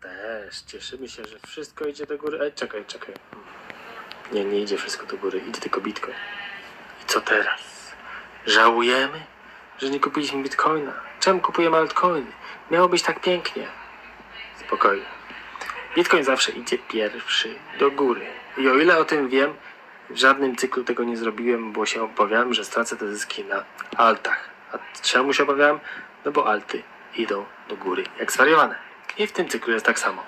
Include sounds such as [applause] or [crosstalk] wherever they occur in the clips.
też. Cieszymy się, że wszystko idzie do góry. Ej, czekaj, czekaj. Nie, nie idzie wszystko do góry. Idzie tylko bitcoin. I co teraz? Żałujemy, że nie kupiliśmy bitcoina. Czemu kupujemy altcoiny? Miało być tak pięknie. Spokojnie. Bitcoin zawsze idzie pierwszy do góry. I o ile o tym wiem, w żadnym cyklu tego nie zrobiłem, bo się obawiałem, że stracę te zyski na altach. A czemu się obawiałem? No bo alty idą do góry jak zwariowane. I w tym cyklu jest tak samo.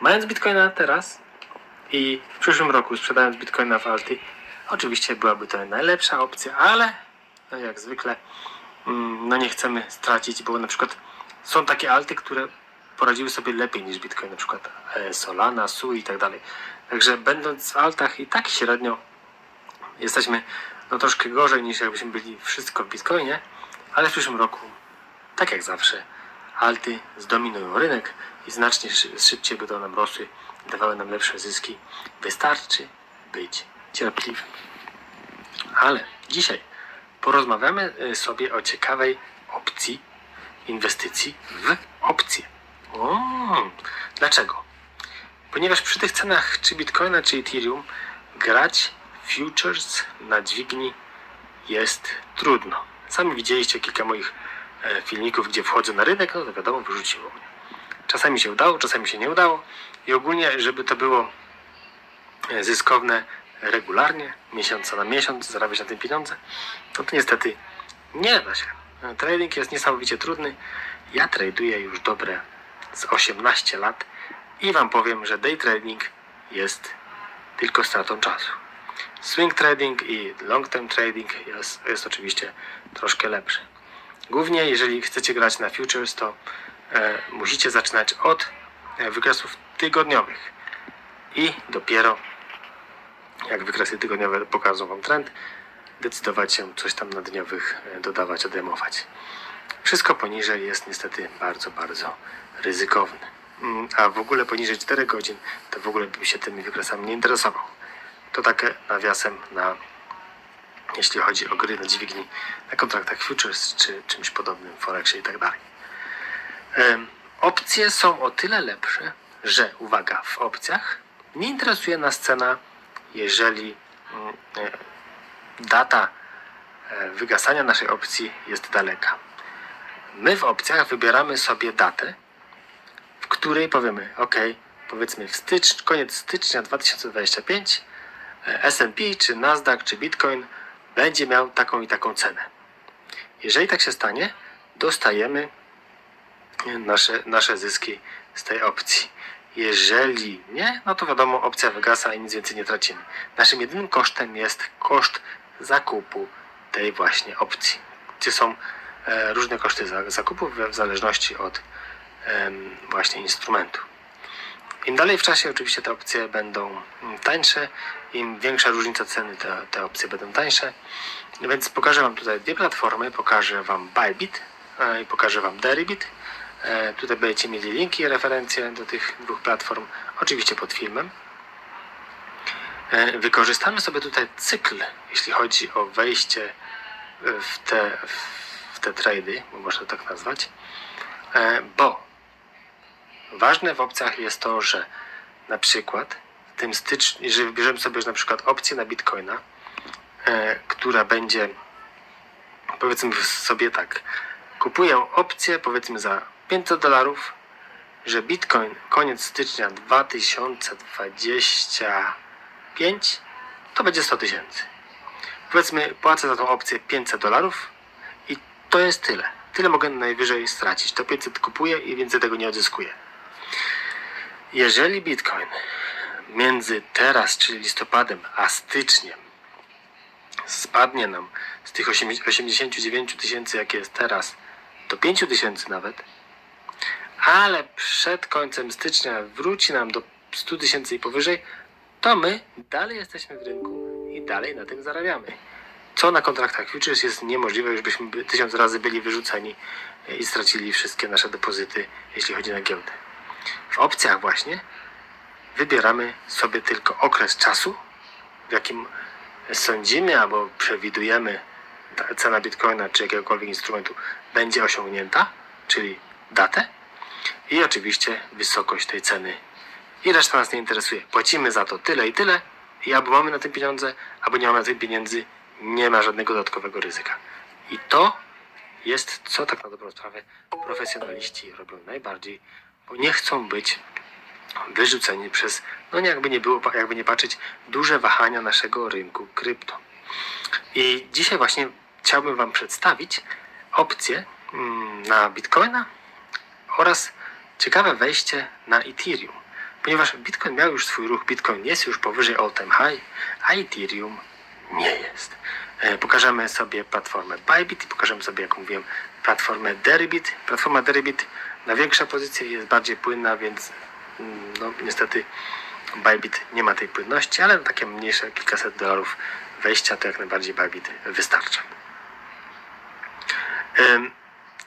Mając bitcoina teraz i w przyszłym roku sprzedając bitcoina w alty, oczywiście byłaby to najlepsza opcja, ale no jak zwykle mm, no nie chcemy stracić, bo na przykład są takie alty, które poradziły sobie lepiej niż Bitcoin, na przykład e, Solana, Sui i tak dalej. Także będąc w altach i tak średnio jesteśmy no troszkę gorzej niż jakbyśmy byli wszystko w Bitcoinie, ale w przyszłym roku, tak jak zawsze, alty zdominują rynek i znacznie szy- szybciej będą nam rosły, dawały nam lepsze zyski. Wystarczy być cierpliwym. Ale dzisiaj porozmawiamy y, sobie o ciekawej opcji inwestycji w opcje. O, dlaczego? Ponieważ przy tych cenach czy Bitcoina, czy Ethereum grać futures na dźwigni jest trudno. Sami widzieliście kilka moich e, filmików, gdzie wchodzę na rynek, no to wiadomo, wyrzuciło mnie. Czasami się udało, czasami się nie udało i ogólnie, żeby to było e, zyskowne regularnie, miesiąca na miesiąc, zarabiać na tym pieniądze, no to niestety nie da się. E, Trading jest niesamowicie trudny. Ja traduję już dobre z 18 lat i Wam powiem, że day trading jest tylko stratą czasu. Swing trading i long term trading jest, jest oczywiście troszkę lepszy. Głównie jeżeli chcecie grać na futures, to musicie zaczynać od e, wykresów tygodniowych i dopiero jak wykresy tygodniowe pokażą Wam trend, decydować się coś tam na dniowych e, dodawać, odejmować. Wszystko poniżej jest niestety bardzo, bardzo ryzykowne. Mm, A w ogóle poniżej 4 godzin to w ogóle bym się tymi wykresami nie interesował. To takie nawiasem na, jeśli chodzi o gry na dźwigni, na kontraktach futures czy czymś podobnym, forexie i tak dalej. Opcje są o tyle lepsze, że uwaga, w opcjach nie interesuje nas cena, jeżeli mm, e, data e, wygasania naszej opcji jest daleka. My w opcjach wybieramy sobie datę, w której powiemy, ok, powiedzmy w stycz, koniec stycznia 2025 e, S&P, czy Nasdaq, czy Bitcoin będzie miał taką i taką cenę. Jeżeli tak się stanie, dostajemy nasze, nasze zyski z tej opcji. Jeżeli nie, no to wiadomo, opcja wygasa i nic więcej nie tracimy. Naszym jedynym kosztem jest koszt zakupu tej właśnie opcji, gdzie są e, różne koszty za, w, zależności od em, właśnie instrumentu. Im dalej w czasie oczywiście te opcje będą mm, tańsze, im większa różnica ceny, te, te opcje będą tańsze. Więc pokażę Wam tutaj dwie platformy. Pokażę Wam Bybit e, i pokażę Wam Deribit. E, Tutaj będziecie mieli linki i referencje do tych dwóch platform, oczywiście pod filmem. E, Wykorzystamy sobie tutaj cykl, jeśli chodzi o wejście w te, w te trady, bo można tak nazwać, E, bo ważne w opcjach jest to, że na przykład w tym styczniu, jeżeli wybierzemy sobie na przykład opcję na Bitcoina, e, która będzie powiedzmy sobie tak, kupuję opcję powiedzmy za 500 dolarów, że Bitcoin koniec stycznia 2025 to będzie 100 tysięcy. Powiedzmy płacę za tą opcję 500 dolarów i to jest tyle. Tyle mogę najwyżej stracić. To 500 kupuję i więcej tego nie odzyskuję. Jeżeli Bitcoin między teraz, czyli listopadem, a styczniem spadnie nam z tych 89 tysięcy, jakie jest teraz, do 5 tysięcy nawet, ale przed końcem stycznia wróci nam do 100 tysięcy i powyżej, to my dalej jesteśmy w rynku i dalej na tym zarabiamy. Co na kontraktach futures jest niemożliwe, już byśmy by tysiąc razy byli wyrzuceni e, i stracili wszystkie nasze depozyty, jeśli chodzi na giełdę. W opcjach właśnie wybieramy sobie tylko okres czasu, w jakim sądzimy albo przewidujemy cena bitcoina czy jakiegokolwiek instrumentu będzie osiągnięta, czyli datę. I oczywiście wysokość tej ceny. I reszta nas nie interesuje. Płacimy za to tyle i tyle i albo mamy na tym pieniądze, albo nie mamy na tym pieniędzy. Nie ma żadnego dodatkowego ryzyka. I to jest, co tak na dobrą sprawę profesjonaliści robią najbardziej, bo nie chcą być wyrzuceni przez, no jakby nie było, jakby nie patrzeć, duże wahania naszego rynku krypto. I dzisiaj właśnie chciałbym Wam przedstawić opcje mm, na Bitcoina oraz ciekawe wejście na Ethereum. Ponieważ Bitcoin miał już swój ruch, Bitcoin jest już powyżej all time high, a Ethereum nie jest. E, Pokażemy sobie platformę Bybit i pokażemy sobie, jak mówiłem, platformę Deribit. Platforma Deribit na większa pozycja jest bardziej płynna, więc mm, no, niestety Bybit nie ma tej płynności, ale takie mniejsze kilkaset dolarów wejścia to jak najbardziej Bybit wystarcza.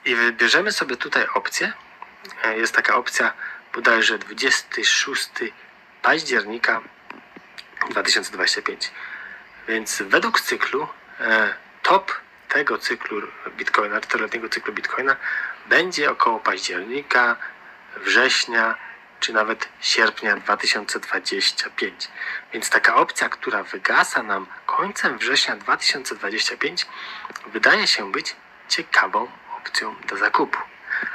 I wybierzemy sobie tutaj opcję. E, Jest taka opcja bodajże 26 października 2025. Więc według cyklu e, top tego cyklu Bitcoina, 4-letniego cyklu Bitcoina będzie około października, września czy nawet sierpnia 2025. Więc taka opcja, która wygasa nam końcem września 2025, wydaje się być ciekawą opcją do zakupu.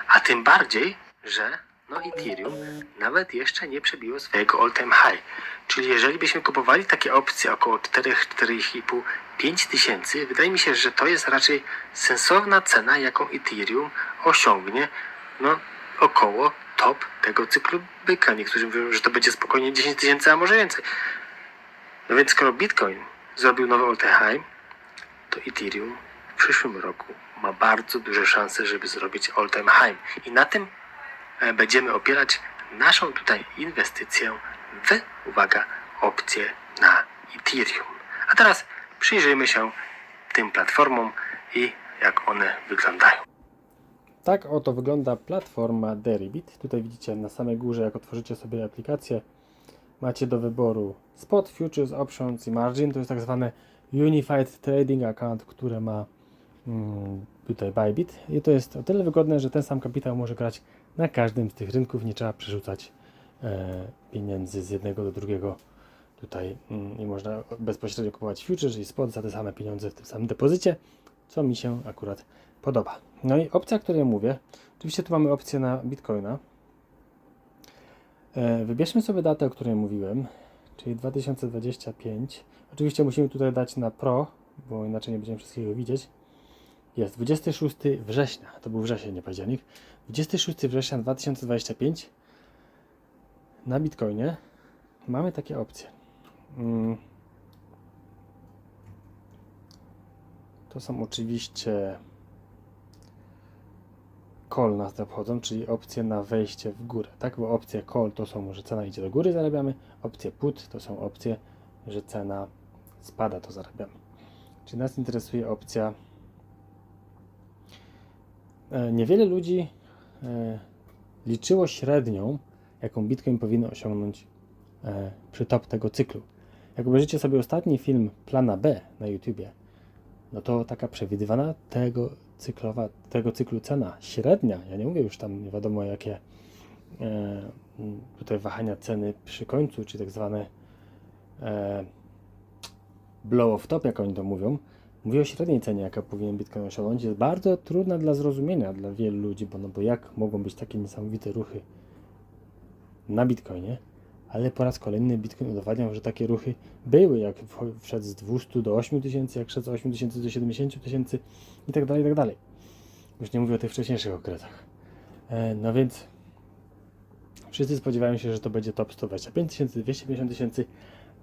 A tym bardziej, że no Ethereum nawet jeszcze nie przebiło swojego all-time high. Czyli jeżeli byśmy kupowali takie opcje około 4, 4,5, 5 tysięcy, wydaje mi się, że to jest raczej sensowna cena, jaką Ethereum osiągnie no, około top tego cyklu byka. Niektórzy mówią, że to będzie spokojnie 10 tysięcy, a może więcej. No więc skoro Bitcoin zrobił nowy all-time high, to Ethereum w przyszłym roku ma bardzo duże szanse, żeby zrobić all-time high. I na tym będziemy opierać naszą tutaj inwestycję w, uwaga, opcję na Ethereum. A teraz przyjrzyjmy się tym platformom i jak one wyglądają. Tak oto wygląda platforma Deribit. Tutaj widzicie na samej górze, jak otworzycie sobie aplikację, macie do wyboru Spot, Futures, Options i Margin. To jest tak zwane Unified Trading Account, które ma mm, tutaj Bybit. I to jest o tyle wygodne, że ten sam kapitał może grać na każdym z tych rynków. Nie trzeba przerzucać e, pieniędzy z jednego do drugiego. Tutaj mm, i można bezpośrednio kupować futures i spot za te same pieniądze w tym samym depozycie, co mi się akurat podoba. No i opcja, o której mówię, oczywiście tu mamy opcję na Bitcoina. E, Wybierzmy sobie datę, o której mówiłem, czyli 2025. Oczywiście musimy tutaj dać na Pro, bo inaczej nie będziemy wszystkiego widzieć. Jest 26 września, to był wrzesień, nie październik. 26 września 2025 na Bitcoinie mamy takie opcje. Mm. To są oczywiście call nas obchodzą, czyli opcje na wejście w górę, tak? Bo opcje call to są, że cena idzie do góry, zarabiamy. Opcje put to są opcje, że cena spada, to zarabiamy. Czyli nas interesuje opcja. E, Niewiele ludzi e, liczyło średnią, jaką Bitcoin powinien osiągnąć e, przy top tego cyklu. Jak obejrzycie sobie ostatni film Plana B na YouTubie, no to taka przewidywana tego cyklowa, tego cyklu cena średnia, ja nie mówię już tam nie wiadomo jakie e, tutaj wahania ceny przy końcu, czy tak zwane e, blow of top, jak oni to mówią, mówię o średniej cenie, jaka powinien Bitcoin osiągnąć, jest bardzo trudna dla zrozumienia dla wielu ludzi, bo, no bo jak mogą być takie niesamowite ruchy na Bitcoinie, ale po raz kolejny Bitcoin udowadniał, że takie ruchy były, jak wszedł z 200 do 8 tysięcy, jak szedł z 8 tysięcy do 70 tysięcy i tak dalej, i tak dalej. Już nie mówię o tych wcześniejszych okresach. E, no więc wszyscy spodziewają się, że to będzie top 125 tysięcy, 250 tysięcy,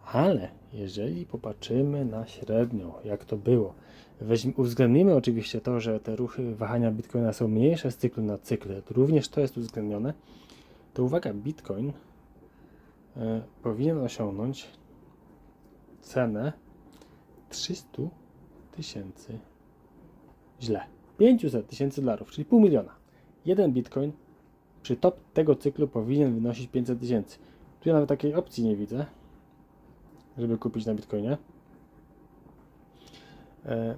ale jeżeli popatrzymy na średnią, jak to było, weźmy, uwzględnimy oczywiście to, że te ruchy wahania Bitcoina są mniejsze z cyklu na cykle, to również to jest uwzględnione, to uwaga, Bitcoin e, powinien osiągnąć cenę 300 tysięcy źle 500 tysięcy dolarów, czyli pół miliona. Jeden bitcoin przy top tego cyklu powinien wynosić 500 tysięcy. Tu ja nawet takiej opcji nie widzę, żeby kupić na bitcoinie. E,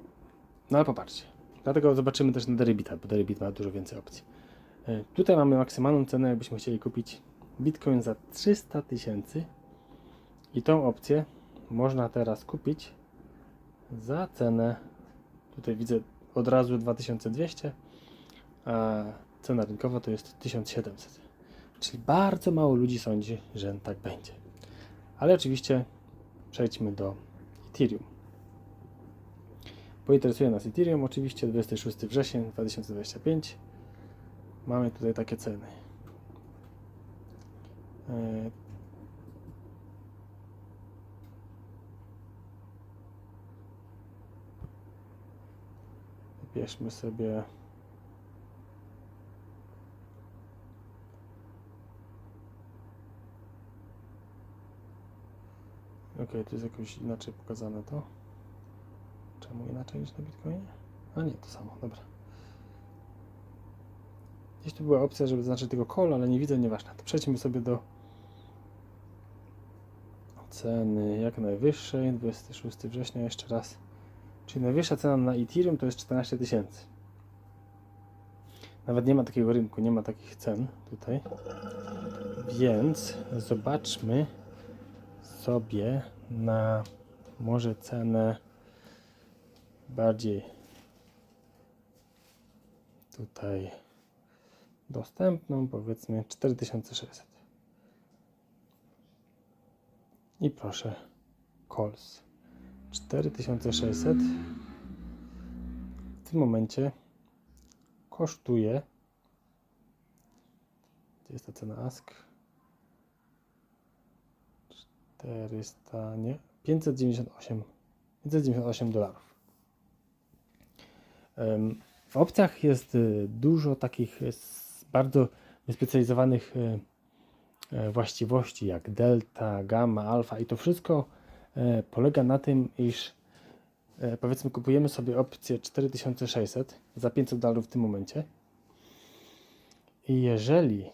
No ale popatrzcie. Dlatego zobaczymy też na Deribita, bo Deribit ma dużo więcej opcji. E, Tutaj mamy maksymalną cenę, jakbyśmy chcieli kupić Bitcoin za 300 tysięcy. I tą opcję można teraz kupić za cenę. Tutaj widzę od razu 2200, a cena rynkowa to jest 1700. Czyli bardzo mało ludzi sądzi, że tak będzie. Ale oczywiście przejdźmy do Ethereum. Bo interesuje nas Ethereum, oczywiście 26 wrzesień 2025. Mamy tutaj takie ceny. E, Wybierzmy sobie Ok, tu jest jakoś inaczej pokazane to. Czemu inaczej niż na Bitcoinie? A nie, to samo, dobra. Gdzieś tu była opcja, żeby zaznaczyć tego call, ale nie widzę, nieważne. To przejdźmy sobie do ceny jak najwyższej, 26 września jeszcze raz. Czyli najwyższa cena na Ethereum to jest 14 tysięcy. Nawet nie ma takiego rynku, nie ma takich cen tutaj. Więc zobaczmy sobie na może cenę bardziej tutaj dostępną, powiedzmy 4600. I proszę, calls 4600 w tym momencie kosztuje gdzie jest ta cena ask 400 nie? 598 598 dolarów. W opcjach jest y, dużo takich y, bardzo wyspecjalizowanych y, właściwości jak delta, gamma, alfa i to wszystko e, polega na tym, iż e, powiedzmy kupujemy sobie opcję 4600 za 500 dolarów w tym momencie. I jeżeli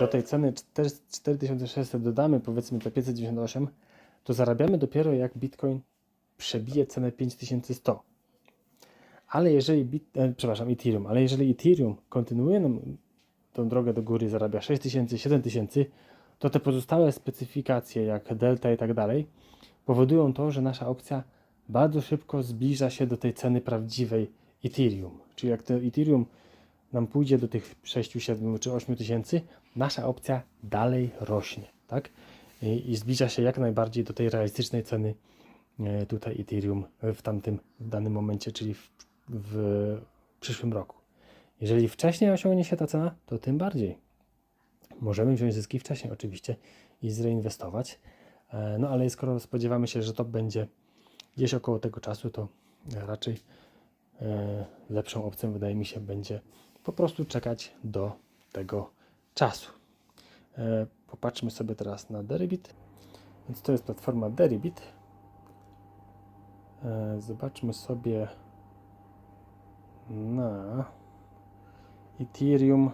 do tej ceny 4 4600 dodamy powiedzmy te 598 to zarabiamy dopiero jak Bitcoin przebije cenę 5100 ale jeżeli, bit, e, przepraszam, Ethereum, ale jeżeli Ethereum kontynuuje nam tą drogę do góry, zarabia 6000, 7000, to te pozostałe specyfikacje, jak delta i tak dalej, powodują to, że nasza opcja bardzo szybko zbliża się do tej ceny prawdziwej Ethereum. Czyli jak to Ethereum nam pójdzie do tych 6, 7 czy 8 tysięcy, nasza opcja dalej rośnie, tak? I, I zbliża się jak najbardziej do tej realistycznej ceny e, tutaj Ethereum w tamtym, w danym momencie, czyli w, w przyszłym roku. Jeżeli wcześniej osiągnie się ta cena, to tym bardziej. Możemy wziąć zyski wcześniej oczywiście i zreinwestować. E, No ale skoro spodziewamy się, że to będzie gdzieś około tego czasu, to raczej e, lepszą opcją wydaje mi się będzie po prostu czekać do tego czasu. E, Popatrzmy sobie teraz na Deribit. Więc to jest platforma Deribit. E, Zobaczmy sobie na Ethereum.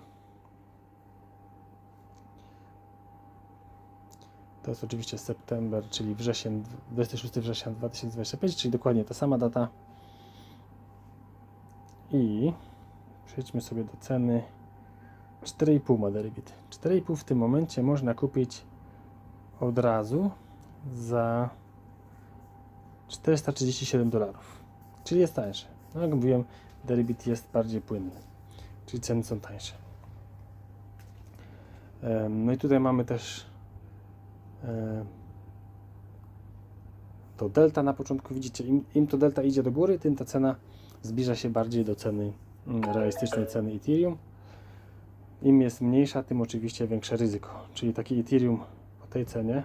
To jest oczywiście september, czyli wrzesień, 26 września 2025, czyli dokładnie ta sama data. I przejdźmy sobie do ceny 4,5 ma Deribit. 4,5 w tym momencie można kupić od razu za 437 dolarów, czyli jest tańsze. No jak mówiłem, Deribit jest bardziej płynny, czyli ceny są tańsze. No i tutaj mamy też to delta na początku. Widzicie, im, im to delta idzie do góry, tym ta cena zbliża się bardziej do ceny realistycznej ceny Ethereum. Im jest mniejsza, tym oczywiście większe ryzyko. Czyli taki Ethereum po tej cenie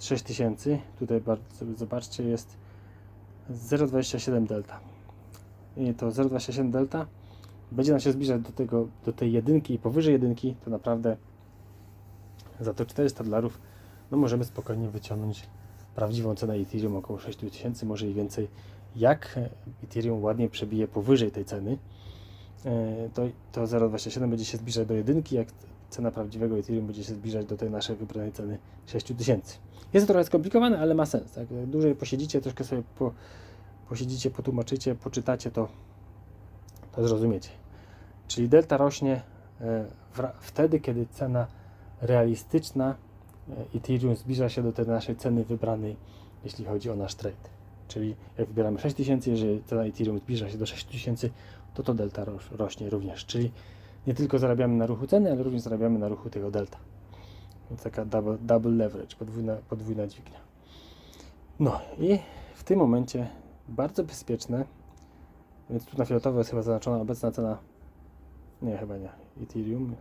6000, tutaj bardzo, zobaczcie jest 0,27 delta. I to 0,27 delta będzie nam się zbliżać do, tego, do tej jedynki i powyżej jedynki, to naprawdę za to 400 dolarów no możemy spokojnie wyciągnąć prawdziwą cenę Ethereum około 6000, może i więcej. Jak Ethereum ładnie przebije powyżej tej ceny, e, to, to 0,27 będzie się zbliżać do jedynki, jak cena prawdziwego Ethereum będzie się zbliżać do tej naszej wybranej ceny 6000. Jest to trochę skomplikowane, ale ma sens. Jak dłużej posiedzicie, troszkę sobie po, posiedzicie, potłumaczycie, poczytacie, to, to zrozumiecie. Czyli delta rośnie e, wra- wtedy, kiedy cena realistyczna e, Ethereum zbliża się do tej naszej ceny wybranej, jeśli chodzi o nasz trade. Czyli jak wybieramy 6000, jeżeli cena Ethereum zbliża się do 6000, to to delta roś- rośnie również. Czyli nie tylko zarabiamy na ruchu ceny, ale również zarabiamy na ruchu tego delta. Więc taka double, double leverage, podwójna, podwójna dźwignia. No i w tym momencie bardzo bezpieczne, więc tu na fioletowo jest chyba zaznaczona obecna cena, nie chyba nie, Ethereum.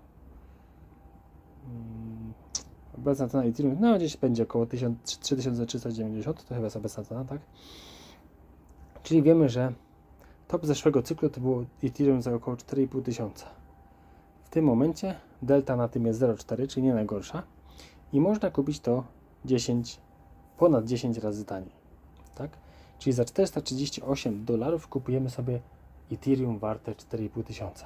Mm, Obecna cena Ethereum, no gdzieś będzie około 1000 3390, to chyba jest obecna cena, tak? Czyli wiemy, że top zeszłego cyklu to było Ethereum za około 4500 tysiąca. W tym momencie delta na tym jest 0,4, czyli nie najgorsza i można kupić to 10, ponad 10 razy taniej, tak? Czyli za 438 dolarów kupujemy sobie Ethereum warte 4,5 tysiąca.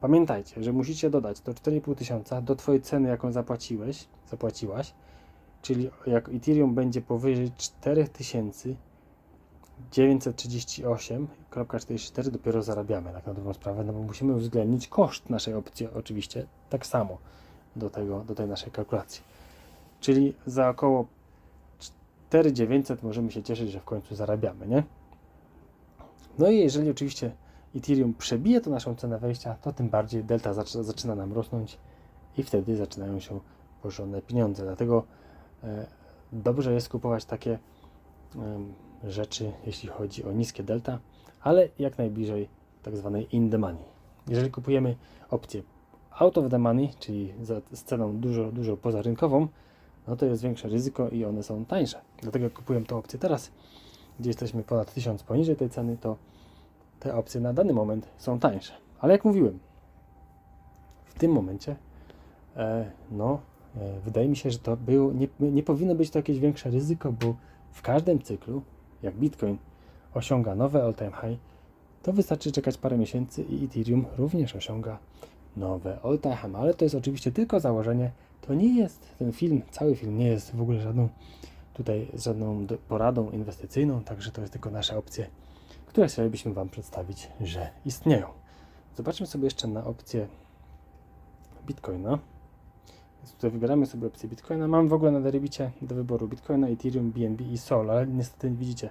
Pamiętajcie, że musicie dodać to 4,5 tysiąca do Twojej ceny, jaką zapłaciłeś, zapłaciłaś, czyli jak Ethereum będzie powyżej 4938,44 dopiero zarabiamy, tak na dobrą sprawę, no bo musimy uwzględnić koszt naszej opcji oczywiście, tak samo do, tego, do tej naszej kalkulacji. Czyli za około 4900 możemy się cieszyć, że w końcu zarabiamy, nie? No i jeżeli oczywiście Ethereum przebije to naszą cenę wejścia, to tym bardziej delta zaczyna, nam rosnąć i wtedy zaczynają się porządne pieniądze. Dlatego e, dobrze jest kupować takie rzeczy, jeśli chodzi o niskie delta, ale jak najbliżej tak zwanej in the money. Jeżeli kupujemy opcję out of the money, czyli z ceną dużo, dużo pozarynkową, no to jest większe ryzyko i one są tańsze. Dlatego jak kupuję tą opcję teraz, gdzie jesteśmy ponad 1000 poniżej tej ceny, to te opcje na dany moment są tańsze. Ale jak mówiłem, w tym momencie, e, no, e, wydaje mi się, że to było, nie, nie powinno być to jakieś większe ryzyko, bo w każdym cyklu, jak Bitcoin osiąga nowe all-time high, to wystarczy czekać parę miesięcy i Ethereum również osiąga nowe all-time high. Ale to jest oczywiście tylko założenie. To nie jest ten film, cały film nie jest w ogóle żadną tutaj żadną poradą inwestycyjną, także to jest tylko nasze opcje, które chcielibyśmy Wam przedstawić, że istnieją. Zobaczmy sobie jeszcze na opcję Bitcoina. Więc tutaj wybieramy sobie opcję Bitcoina. Mam w ogóle na derybicie do wyboru Bitcoina, Ethereum, BNB i Sol, ale niestety widzicie,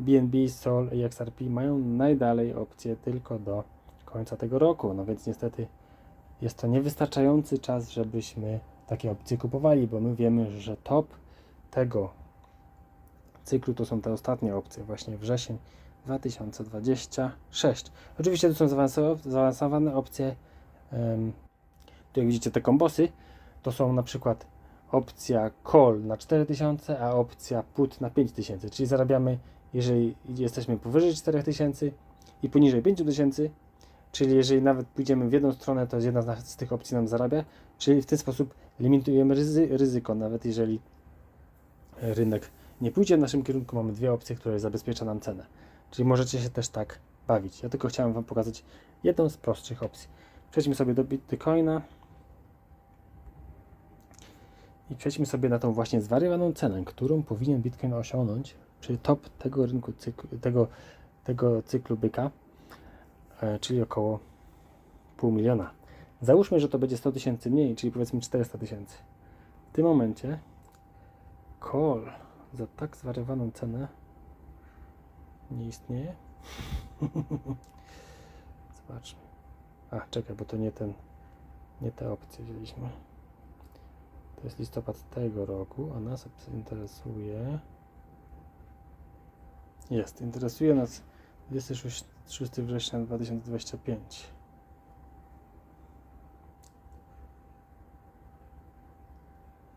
BNB, Sol i XRP mają najdalej opcję tylko do końca tego roku. No więc niestety jest to niewystarczający czas, żebyśmy takie opcje kupowali, bo my wiemy, że top tego cyklu to są te ostatnie opcje, właśnie wrzesień 2026. Oczywiście to są zaawansowane, opcje. Tu jak widzicie te kombosy, to są na przykład opcja call na 4000, a opcja put na 5000, czyli zarabiamy, jeżeli jesteśmy powyżej 4000 i poniżej 5000, czyli jeżeli nawet pójdziemy w jedną stronę, to jedna z, tych opcji nam zarabia, czyli w ten sposób limitujemy ryzy, ryzyko, nawet jeżeli rynek nie pójdzie w naszym kierunku, mamy dwie opcje, które zabezpiecza nam cenę. Czyli możecie się też tak bawić. Ja tylko chciałem Wam pokazać jedną z prostszych opcji. Przejdźmy sobie do Bitcoina i przejdźmy sobie na tą właśnie zwariowaną cenę, którą powinien Bitcoin osiągnąć przy top tego rynku, cyklu, tego, tego cyklu byka, e, czyli około pół miliona. Załóżmy, że to będzie 100 tysięcy mniej, czyli powiedzmy 400 tysięcy. W tym momencie call za tak zwariowaną cenę nie istnieje. [laughs] Zobaczmy. A, czekaj, bo to nie ten, nie te opcje wzięliśmy. To jest listopad tego roku, a nas interesuje. Jest, interesuje nas 26 6 września 2025.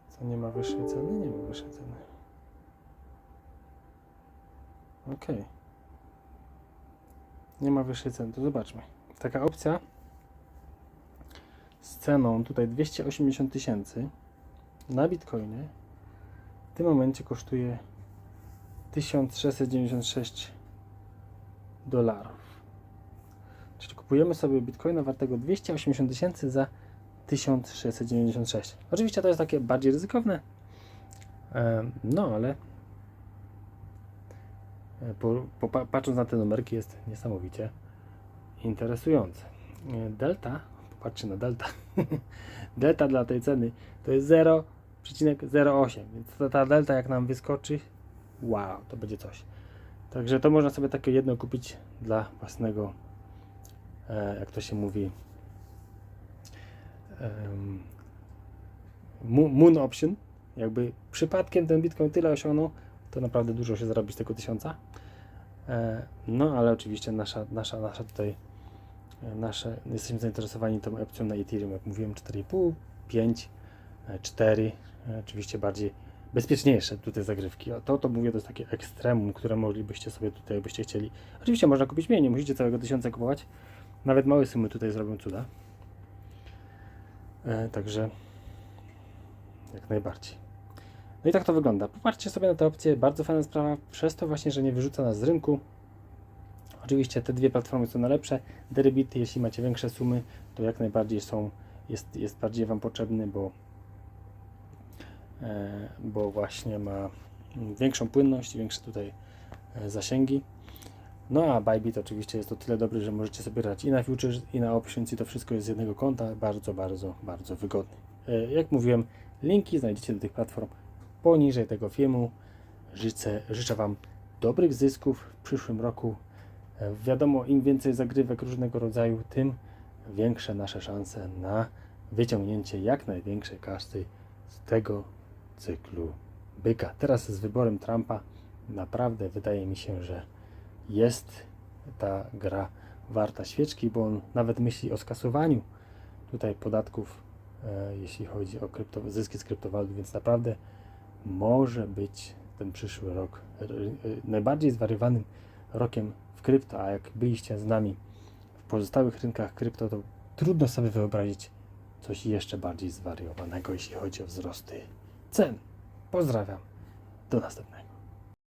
Co nie ma wyższej ceny? Nie ma wyższej ceny. Ok. Nie ma wyższej ceny, to zobaczmy. Taka opcja z ceną tutaj 280 tysięcy na Bitcoinie w tym momencie kosztuje 1696 dolarów. Czyli kupujemy sobie Bitcoina wartego 280 tysięcy za 1696. Oczywiście to jest takie bardziej ryzykowne, no ale po, po, pa- patrząc na te numerki jest niesamowicie interesujące. e, delta, popatrzcie na delta, [laughs] delta dla tej ceny to jest 0,08, więc ta, ta delta jak nam wyskoczy, wow, to będzie coś. Także to można sobie takie jedno kupić dla własnego, e, jak to się mówi, Moon Option. Jakby przypadkiem ten Bitcoin tyle osiągnął, to naprawdę dużo się zarobi z tego tysiąca. E, No ale oczywiście nasza, nasza, nasza tutaj, e, nasze, jesteśmy zainteresowani tą opcją na Ethereum, jak mówiłem 4,5, 5, e, 4, e, oczywiście bardziej bezpieczniejsze tutaj zagrywki. O, To, to mówię, to jest takie ekstremum, które moglibyście sobie tutaj, jakbyście chcieli. Oczywiście można kupić mniej, nie musicie całego tysiąca kupować. Nawet małe sumy tutaj zrobią cuda. E, Także jak najbardziej. No i tak to wygląda. Popatrzcie sobie na tę opcję, bardzo fajna sprawa, przez to właśnie, że nie wyrzuca nas z rynku. Oczywiście te dwie platformy są najlepsze. Derybity, jeśli macie większe sumy, to jak najbardziej są, jest, jest bardziej Wam potrzebny, bo, e, bo właśnie ma większą płynność i większe tutaj e, zasięgi. No a Bybit oczywiście jest to tyle dobry, że możecie sobie grać i na futures, i na options i to wszystko jest z jednego konta. Bardzo, bardzo, bardzo wygodny. E, Jak mówiłem, linki znajdziecie do tych platform poniżej tego filmu. Życzę, życzę Wam dobrych zysków w przyszłym roku. Wiadomo, im więcej zagrywek różnego rodzaju, tym większe nasze szanse na wyciągnięcie jak największej kasy z tego cyklu byka. Teraz z wyborem Trumpa naprawdę wydaje mi się, że jest ta gra warta świeczki, bo on nawet myśli o skasowaniu tutaj podatków, e, jeśli chodzi o krypto, zyski z kryptowalut, więc naprawdę może być ten przyszły rok r- y, najbardziej zwariowanym rokiem w krypto, a jak byliście z nami w pozostałych rynkach krypto, to trudno sobie wyobrazić coś jeszcze bardziej zwariowanego, jeśli chodzi o wzrosty cen. Pozdrawiam. Do następnego.